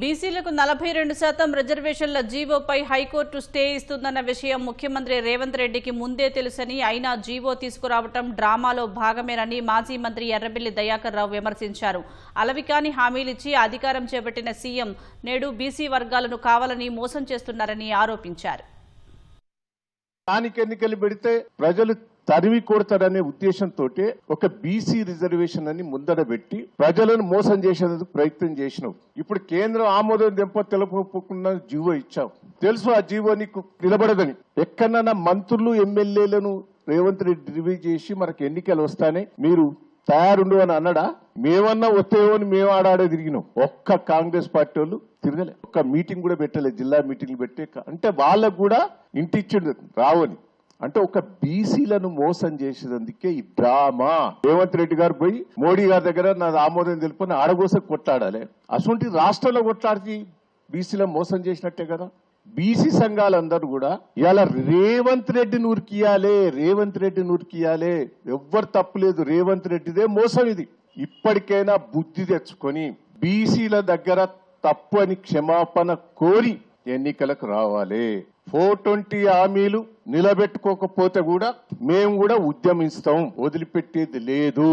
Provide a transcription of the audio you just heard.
బీసీలకు నలభై రెండు శాతం రిజర్వేషన్ల జీవోపై హైకోర్టు స్టే ఇస్తుందన్న విషయం ముఖ్యమంత్రి రేవంత్ రెడ్డికి ముందే తెలుసని అయినా జీవో తీసుకురావటం డ్రామాలో భాగమేనని మాజీ మంత్రి ఎర్రబెల్లి దయాకర్ రావు విమర్శించారు. అలవికాని హామీలిచ్చి అధికారం చేపట్టిన సీఎం నేడు బీసీ వర్గాలను కావాలని మోసం చేస్తున్నారని ఆరోపించారు. స్థానిక ఎన్నికలు పెడితే ప్రజలు తరిమి కొడతారనే ఉద్దేశంతో ఒక బీసీ రిజర్వేషన్ అని ముందర పెట్టి ప్రజలను మోసం చేసేందుకు ప్రయత్నం చేసినావు. ఇప్పుడు కేంద్రం ఆమోదం దెంప తెలపకుండా జీవో ఇచ్చావు. తెలుసు ఆ జీవో నీకు నిలబడదని. ఎక్కడన్నా మంత్రులు ఎమ్మెల్యేలను రేవంత్ రెడ్డి రివ్యూ చేసి మనకు ఎన్నికలు వస్తానే మీరు తయారుండు అని అన్నాడా? మేమన్నా వస్తేవో అని మేము ఆడాడే తిరిగినాం. ఒక్క కాంగ్రెస్ పార్టీ వాళ్ళు తిరగలే. ఒక్క మీటింగ్ కూడా పెట్టలేదు జిల్లా మీటింగ్లు పెట్టే అంటే వాళ్ళకు కూడా ఇంటిచ్చిండు రావని. అంటే ఒక బీసీలను మోసం చేసేందుకే ఈ డ్రామా. రేవంత్ రెడ్డి గారు పోయి మోడీ గారి దగ్గర నాది ఆమోదం తెలుపుని ఆడగోస కొట్లాడాలి. అటువంటి రాష్ట్రంలో కొట్లాడితే బీసీలను మోసం చేసినట్టే కదా. బీసీ సంఘాలందరూ కూడా ఇలా రేవంత్ రెడ్డి నూరికియాలే రేవంత్ రెడ్డి నూరికియాలే. ఎవ్వరు తప్పులేదు రేవంత్ రెడ్డిదే మోసం ఇది. ఇప్పటికైనా బుద్ధి తెచ్చుకొని బీసీల దగ్గర తప్పు అని క్షమాపణ కోరి ఎన్నికలకు రావాలి. ఫోర్ ట్వంటీ హామీలు నిలబెట్టుకోకపోతే కూడా మేము కూడా ఉద్యమిస్తాం. వదిలిపెట్టేది లేదు.